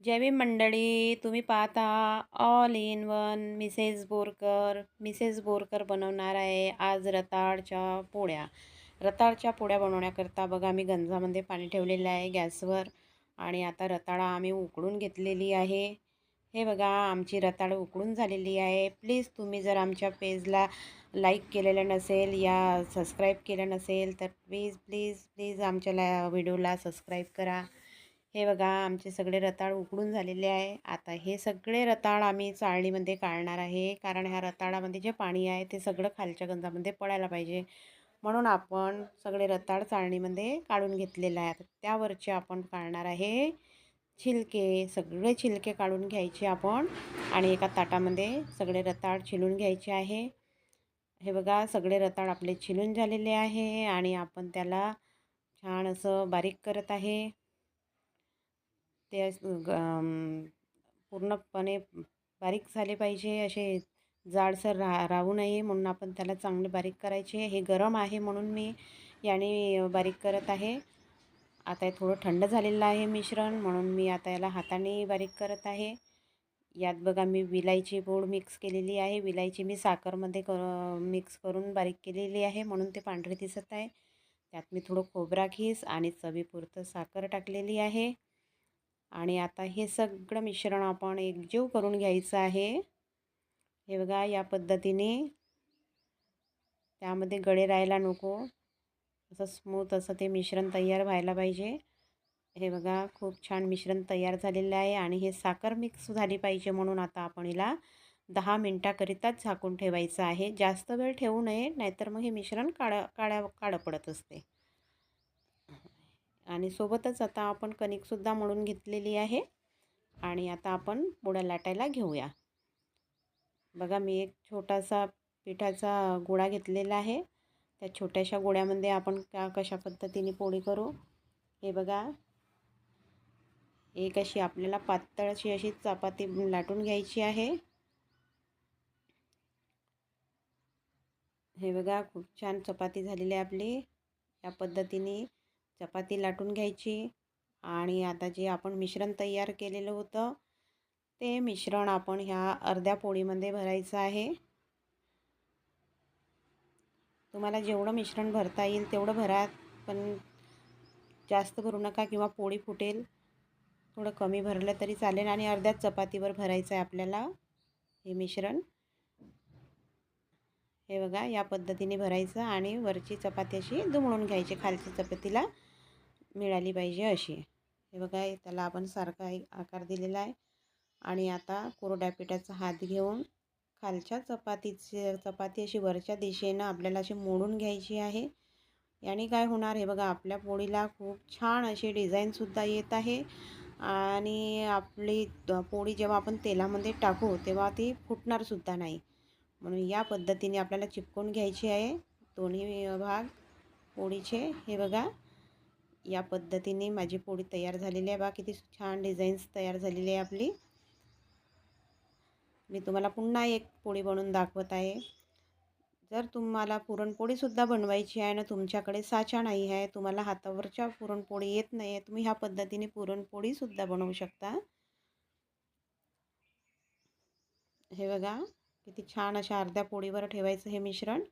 जय मंडळी तुम्ही पाहता all in one Mrs Borkar Mrs Borkar बनवणार आहे आज रताळच्या पोळ्या. रताळच्या पोळ्या बनवण्याकरता बघा मी गंजामध्ये पाणी ठेवलेलं आहे गॅसवर आणि आता रताळा आम्ही उकडून घेतलेली आहे. हे बघा आमची रताळ उकडून झालेली आहे. प्लीज तुम्ही जर आमच्या पेजला लाईक केलेलं नसेल या सबस्क्राईब केलं नसेल तर प्लीज प्लीज प्लीज आमच्या व्हिडिओला सबस्क्राईब करा. हे बघा आमचे सगळे रताळ उकडून झालेले आहे. आता हे सगळे रताळ आम्ही चाळणीमध्ये काढणार आहे. कारण ह्या रताळामध्ये जे पाणी आहे ते सगळं खालच्या गंजामध्ये पडायला पाहिजे. म्हणून आपण सगळे रताळ चाळणीमध्ये काढून घेतलेलं आहे त्यावरचे आपण काढणार आहे छिलके. सगळे छिलके काढून घ्यायचे आपण. आणि एका ताटामध्ये सगळे रताळ छिलून घ्यायचे आहे. हे बघा सगळे रताळ आपले छिलून झालेले आहे आणि आपण त्याला छान असं बारीक करत आहे. ते पूर्णपणे बारीक झाले पाहिजे असे जाडसर रा राहू नये म्हणून आपण त्याला चांगले बारीक करायचे. हे गरम आहे म्हणून मी याने बारीक करत आहे. आता हे थोडं थंड झालेलं आहे मिश्रण म्हणून मी आता याला हाताने बारीक करत आहे. यात बघा मी विलायची पूड मिक्स केलेली आहे. विलायची मी साखरमध्ये कर मिक्स करून बारीक केलेली आहे म्हणून ते पांढरे दिसत आहे. त्यात मी थोडं खोबरा खीस आणि चवीपुरतं साखर टाकलेली आहे. आणि आता हे सगळं मिश्रण आपण एकजीव करून घ्यायचं आहे. हे बघा या पद्धतीने त्यामध्ये गळे राहायला नको. असं स्मूथ असं ते मिश्रण तयार व्हायला पाहिजे. हे बघा खूप छान मिश्रण तयार झालेलं आहे आणि हे साखर मिक्स झाली पाहिजे म्हणून आता आपण हिला दहा मिनटाकरिताच झाकून ठेवायचं आहे. जास्त वेळ ठेवू नये नाहीतर मग हे मिश्रण काळं काळ्या काळं पडत असते. आणि सोबतच आता आपण कणिकसुद्धा मळून घेतलेली आहे. आणि आता आपण पोळ्या लाटायला घेऊया. बघा मी एक छोटासा पिठाचा गोळा घेतलेला आहे. त्या छोट्याशा गोळ्यामध्ये आपण का कशा पद्धतीने पोळी करू? हे बघा. एक अशी आपल्याला पातळशी अशी चपाती लाटून घ्यायची आहे. हे बघा खूप छान चपाती झालेली आहे आपली. या पद्धतीने चपाती लाटून घ्यायची आणि आता जे आपण मिश्रण तयार केलेलं होतं ते मिश्रण आपण ह्या अर्ध्या पोळीमध्ये भरायचं आहे. तुम्हाला जेवढं मिश्रण भरता येईल तेवढं भरा पण जास्त भरू नका किंवा पोळी फुटेल. थोडं कमी भरलं तरी चालेल आणि अर्ध्याच चपातीवर भरायचं आहे आपल्याला हे मिश्रण. हे बघा या पद्धतीने भरायचं आणि वरची चपाती अशी दुमळून घ्यायची खालची चपातीला. मिळाली पाहिजे अशी. हे बघा त्याला आपण सारखा एक आकार दिलेला आहे. आणि आता कोरड्या पिठाचा हात घेऊन खालच्या चपातीचे चपाती अशी वरच्या दिशेनं आपल्याला अशी मोडून घ्यायची आहे. याने काय होणार? हे बघा आपल्या पोळीला खूप छान अशी डिझाईनसुद्धा येत आहे. आणि आपली पोळी जेव्हा आपण तेलामध्ये टाकू तेव्हा ती फुटणारसुद्धा नाही. म्हणून या पद्धतीने आपल्याला चिपकून घ्यायची आहे. दोन्ही भाग पोळीचे हे बघा. या पद्धतीने माझी पोळी तयार झालेली आहे. बा किती छान डिझाईन्स तयार झालेली आहे आपली. मी तुम्हाला पुन्हा एक पोळी बनवून दाखवत आहे. जर तुम्हाला पुरणपोळीसुद्धा बनवायची आहे ना तुमच्याकडे साचा नाही आहे तुम्हाला हातावरच्या पुरणपोळी येत नाही आहे तुम्ही ह्या पद्धतीने पुरणपोळीसुद्धा बनवू शकता. हे बघा किती छान अशा अर्ध्या पोळीवर ठेवायचं हे मिश्रण.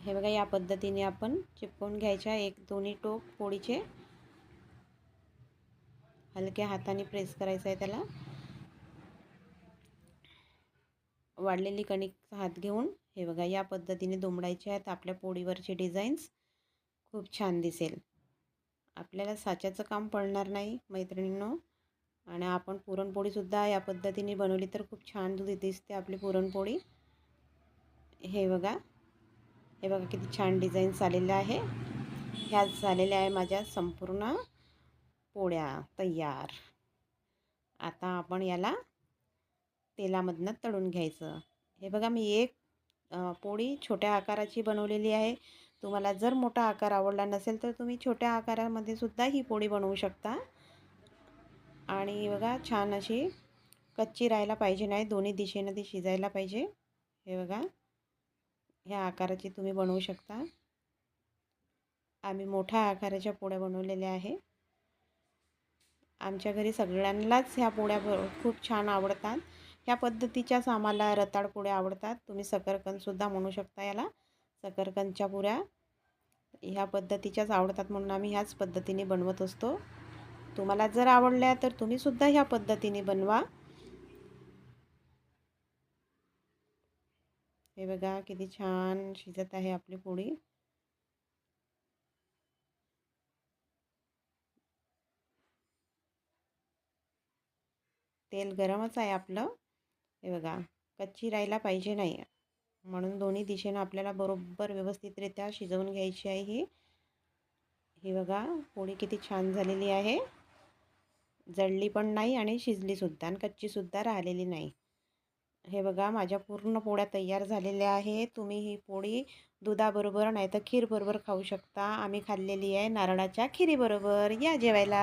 हे बघा या पद्धतीने आपण चिपकवून घ्यायच्या एक दोन्ही टोक पोळीचे हलक्या हाताने प्रेस करायचं आहे त्याला. वाढलेली कणिक हात घेऊन हे बघा या पद्धतीने दुमडायचे आहेत आपल्या पोळीवरचे डिझाईन्स खूप छान दिसेल. आपल्याला साच्याचं काम पडणार नाही मैत्रिणींनो. आणि आपण पुरणपोळीसुद्धा या पद्धतीने बनवली तर खूप छान दिसते आपली पुरणपोळी. हे बघा हे बघा किती छान डिझाईन्स आलेल्या आहे. ह्या झालेल्या आहे माझ्या संपूर्ण पोळ्या तयार. आता आपण याला तेलामधनं तळून घ्यायचं. हे बघा मी एक पोळी छोट्या आकाराची बनवलेली आहे. तुम्हाला जर मोठा आकार आवडला नसेल तर तुम्ही छोट्या आकारामध्ये सुद्धा ही पोळी बनवू शकता. आणि बघा छान अशी कच्ची राहायला पाहिजे नाही दोन्ही दिशेनं ती शिजायला पाहिजे. हे बघा. ह्या आकाराची तुम्ही बनवू शकता. आम्ही मोठ्या आकाराच्या पोळ्या बनवलेल्या आहे. आमच्या घरी सगळ्यांनाच ह्या पोळ्या खूप छान आवडतात. ह्या पद्धतीच्याच आम्हाला रताळ पोळ्या आवडतात. तुम्ही सकरकंदसुद्धा म्हणू शकता याला. सकरकंदच्या पुऱ्या ह्या पद्धतीच्याच आवडतात म्हणून आम्ही ह्याच पद्धतीने बनवत असतो. तुम्हाला जर आवडल्या तर तुम्हीसुद्धा ह्या पद्धतीने बनवा. हे बघा किती छान शिजत आहे आपली पोळी तेल गरमच आहे आपलं. हे बघा कच्ची राहायला पाहिजे नाही. म्हणून दोन्ही दिशेनं आपल्याला बरोबर व्यवस्थितरित्या शिजवून घ्यायची आहे ही. ही बघा पोळी किती छान झालेली आहे. जळली पण नाही आणि शिजलीसुद्धा आणि कच्चीसुद्धा राहिलेली नाही. हे बघा माझ्या पूर्ण पोळ्या तयार झालेल्या आहे तुम्ही ही पोळी दुधाबरोबर नाही तर खीरबरोबर खाऊ शकता. आम्ही खाल्लेली आहे नारळाच्या खिरीबरोबर. या जेवायला.